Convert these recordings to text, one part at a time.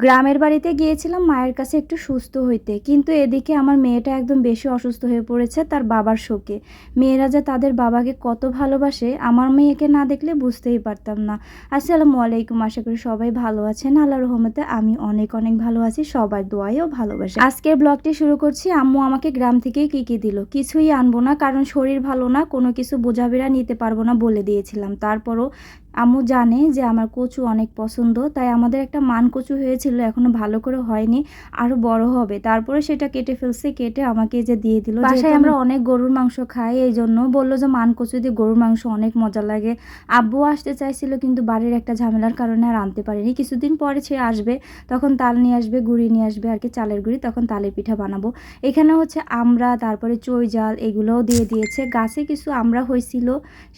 গ্রামের বাড়িতে গিয়েছিলাম, মায়ের কাছে একটু সুস্থ হইতে। কিন্তু এদিকে আমার মেয়েটা একদম বেশি অসুস্থ হয়ে পড়েছে, তার বাবার শোকে। মেয়েরা যে তাদের বাবাকে কত ভালোবাসে, আমার মেয়েকে না দেখলে বুঝতেই পারতাম না। আসসালামু আলাইকুম, আশা করি সবাই ভালো আছেন। আল্লাহ রহমতে আমি অনেক অনেক ভালো আছি, সবার দোয়াইও ভালোবাসি। আজকের ব্লগটি শুরু করছি, আম্মু আমাকে গ্রাম থেকেই কী কী দিল? কিছুই আনব না, কারণ শরীর ভালো না, কোনো কিছু বোঝাবেরা নিতে পারব না বলে দিয়েছিলাম। তারপরও আম্মু জানে যে আমার কচু অনেক পছন্দ তাই আমাদের একটা মান কচু হয়েছিল এখনও ভালো করে হয়নি আরও বড় হবে। তারপরে সেটা কেটে ফেলছে কেটে আমাকে যে দিয়ে দিল বাসায় আমরা অনেক গরুর মাংস খাই এই জন্য বলল যে মান কচু দিয়ে গরুর মাংস অনেক মজা লাগে। আব্বু আসতে চাইছিল কিন্তু বাড়ির একটা ঝামেলার কারণে আর আনতে পারিনি। কিছুদিন পরে সে আসবে তখন তাল নিয়ে আসবে গুড়ি নিয়ে আসবে আর কি চালের গুড়ি তখন তালের পিঠা বানাবো। এখানে হচ্ছে আমরা তারপরে চই জাল এগুলোও দিয়ে দিয়েছে। গাছে কিছু আমরা হয়েছিল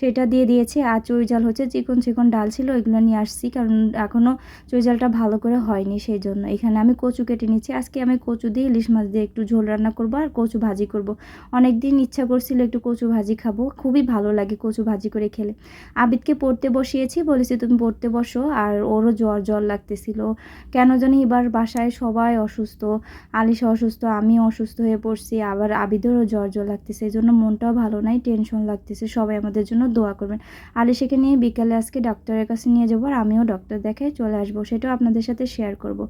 সেটা দিয়ে দিয়েছে আর চই জাল হচ্ছে চিকন চিকন ডাল ছিল, ওইগুলো নিয়ে আসছি, কারণ এখনও চুইজালটা ভালো করে হয়নি সেই জন্য এখানে আমি কচু কেটে নিচ্ছি। আজকে আমি কচু দিয়ে ইলিশ মাছ দিয়ে একটু ঝোল রান্না করব আর কচু ভাজি করব। অনেক দিন ইচ্ছা করছিল একটু কচু ভাজি খাব। খুবই ভালো লাগে কচু ভাজি করে খেলে। আবিদকে পড়তে বসিয়েছি, বলেছি তুমি পড়তে বসো, আর ওরও জ্বর জ্বর লাগতেছিল। কেন জানি এবার বাসায় সবাই অসুস্থ, আলিশা অসুস্থ আমি অসুস্থ হয়ে পড়ছি, আবার আবিদেরও জ্বর জ্বর লাগতেছে। এই জন্য মনটাও ভালো নাই, টেনশন লাগতেছে। সবাই আমাদের জন্য দোয়া করবেন। আলিশাকে নিয়ে বিকালে আজকে ডক্টরের কাছে নিয়ে যাব আর আমিও ডক্টর দেখে চলে আসব সেটাও আপনাদের সাথে শেয়ার করব।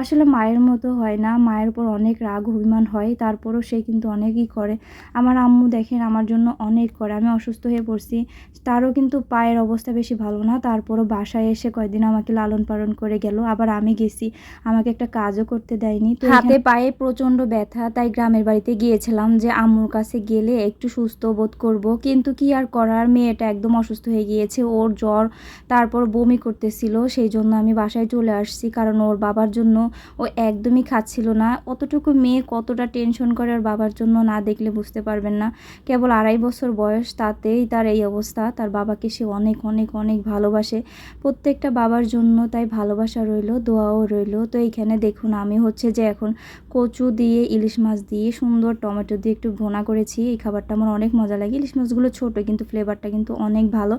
আসলে মায়ের মতো হয় না মায়ের উপর অনেক রাগ অভিমান হয় তারপরও সে কিন্তু অনেকই করে আমার আম্মু দেখেন আমার জন্য অনেক করে আমি অসুস্থ হয়ে পড়ছি তারও কিন্তু পায়ের অবস্থা বেশি ভালো না তারপরও বাসায় এসে কয়েকদিন আমাকে লালন পালন করে গেল আবার আমি গেছি আমাকে একটা কাজও করতে দেয়নি তো হাতে পায়ে প্রচণ্ড ব্যথা তাই গ্রামের বাড়িতে গিয়েছিলাম যে আম্মুর কাছে গেলে একটু সুস্থ বোধ করব কিন্তু কি আর করার মেয়েটা একদম অসুস্থ হয়ে গিয়েছে ওর জ্বর তারপর বমি করতেছিল সেই জন্য আমি বাসায় চলে আসছি কারণ ওর বাবার জন্য ও একদমই খাচ্ছিল না। অতটুকু মেয়ে কতটা টেনশন করে ওর বাবার জন্য না দেখলে বুঝতে পারবেন না। কেবল আড়াই বছর বয়স, তাতেই তার এই অবস্থা। তার বাবাকে সে অনেক অনেক অনেক ভালোবাসে। প্রত্যেকটা বাবার জন্য তাই ভালোবাসা রইল, দোয়াও রইল। তো এইখানে দেখুন, আমি হচ্ছে যে এখন কচু দিয়ে, ইলিশ মাছ দিয়ে সুন্দর টমেটো দিয়ে একটু ভোনা করেছি। এই খাবারটা আমার অনেক মজা লাগে। ইলিশ মাছগুলো ছোটো, কিন্তু ফ্লেভারটা কিন্তু অনেক ভালো।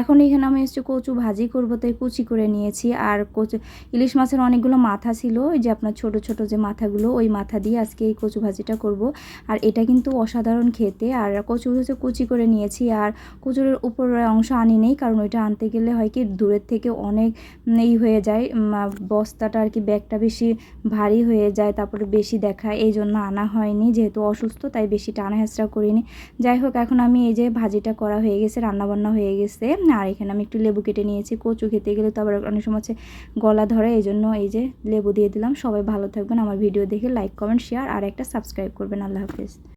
এখন এখানে আমি এসছি কচু ভাজি করব, তাই কুচি করে নিয়েছি। আর কচু, ইলিশ মাছের অনেকগুলো মাথা ছিল, ওই যে আপনার ছোট ছোট যে মাথাগুলো, ওই মাথা দিয়ে আজকে এই কচু ভাজিটা করব। আর এটা কিন্তু অসাধারণ খেতে। আর কচু হচ্ছে কুচি করে নিয়েছি। আর কচুরের উপরের অংশ আনি নেই, কারণ ওইটা আনতে গেলে হয় কি, দূরের থেকে অনেক এই হয়ে যায়। বস্তাটা আর কি, ব্যাগটা বেশি ভারী হয়ে যায়, তারপরে বেশি দেখায় এই জন্য আনা হয়নি। যেহেতু অসুস্থ, তাই বেশি টানা হেঁচড়া করিনি। যাই হোক, এখন আমি এই যে ভাজিটা করা হয়ে গেছে, রান্নাবান্না হয়ে গেছে। আর এখানে আমি একটু লেবু কেটে নিয়েছি, কচু খেতে গেলে তো আবার অনেক সময় হচ্ছে গলা ধরে এই জন্য এই যে লেবু দিয়ে দিলাম। সবাই ভালো থাকবেন, আমার ভিডিও দেখে লাইক কমেন্ট শেয়ার আর একটা সাবস্ক্রাইব করবেন। আল্লাহ হাফিজ।